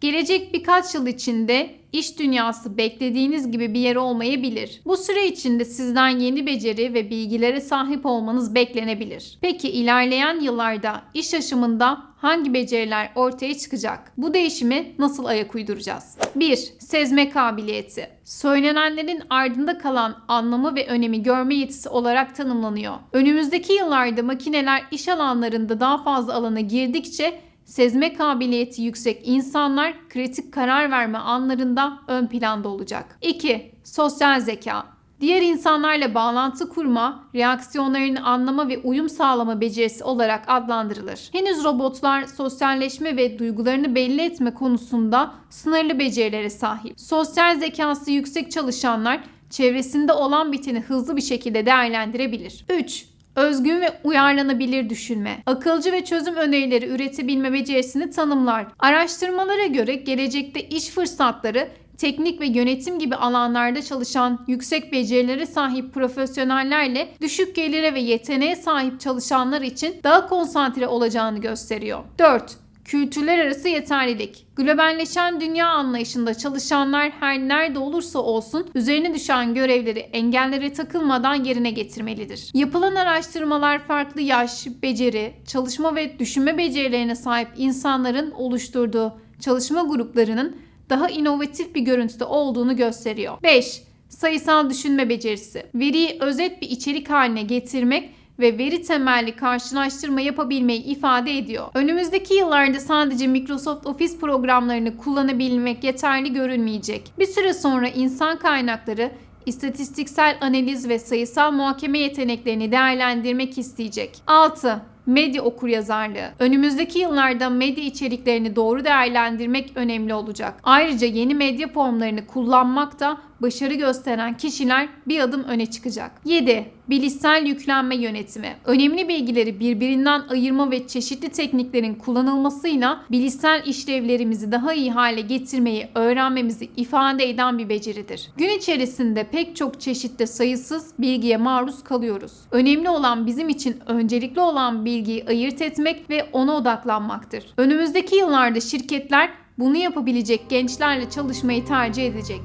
Gelecek birkaç yıl içinde iş dünyası beklediğiniz gibi bir yer olmayabilir. Bu süre içinde sizden yeni beceri ve bilgilere sahip olmanız beklenebilir. Peki ilerleyen yıllarda iş yaşamında hangi beceriler ortaya çıkacak? Bu değişimi nasıl ayak uyduracağız? 1. Sezme kabiliyeti. Söylenenlerin ardında kalan anlamı ve önemi görme yetisi olarak tanımlanıyor. Önümüzdeki yıllarda makineler iş alanlarında daha fazla alana girdikçe sezme kabiliyeti yüksek insanlar kritik karar verme anlarında ön planda olacak. 2. Sosyal zeka. Diğer insanlarla bağlantı kurma, reaksiyonlarını anlama ve uyum sağlama becerisi olarak adlandırılır. Henüz robotlar sosyalleşme ve duygularını belli etme konusunda sınırlı becerilere sahip. Sosyal zekası yüksek çalışanlar çevresinde olan biteni hızlı bir şekilde değerlendirebilir. 3. Özgün ve uyarlanabilir düşünme. Akılcı ve çözüm önerileri üretebilme becerisini tanımlar. Araştırmalara göre gelecekte iş fırsatları teknik ve yönetim gibi alanlarda çalışan yüksek becerilere sahip profesyonellerle düşük gelire ve yeteneğe sahip çalışanlar için daha konsantre olacağını gösteriyor. 4. Kültürler arası yeterlilik. Globalleşen dünya anlayışında çalışanlar her nerede olursa olsun üzerine düşen görevleri engellere takılmadan yerine getirmelidir. Yapılan araştırmalar farklı yaş, beceri, çalışma ve düşünme becerilerine sahip insanların oluşturduğu çalışma gruplarının daha inovatif bir görüntüde olduğunu gösteriyor. 5. Sayısal düşünme becerisi. Veriyi özet bir içerik haline getirmek ve veri temelli karşılaştırma yapabilmeyi ifade ediyor. Önümüzdeki yıllarda sadece Microsoft Office programlarını kullanabilmek yeterli görünmeyecek. Bir süre sonra insan kaynakları istatistiksel analiz ve sayısal muhakeme yeteneklerini değerlendirmek isteyecek. 6. Medya okuryazarlığı. Önümüzdeki yıllarda medya içeriklerini doğru değerlendirmek önemli olacak. Ayrıca yeni medya formlarını kullanmakta başarı gösteren kişiler bir adım öne çıkacak. 7. Bilişsel yüklenme yönetimi. Önemli bilgileri birbirinden ayırma ve çeşitli tekniklerin kullanılmasıyla bilişsel işlevlerimizi daha iyi hale getirmeyi öğrenmemizi ifade eden bir beceridir. Gün içerisinde pek çok çeşitte sayısız bilgiye maruz kalıyoruz. Önemli olan bizim için öncelikli olan bilgiyi ayırt etmek ve ona odaklanmaktır. Önümüzdeki yıllarda şirketler bunu yapabilecek gençlerle çalışmayı tercih edecek.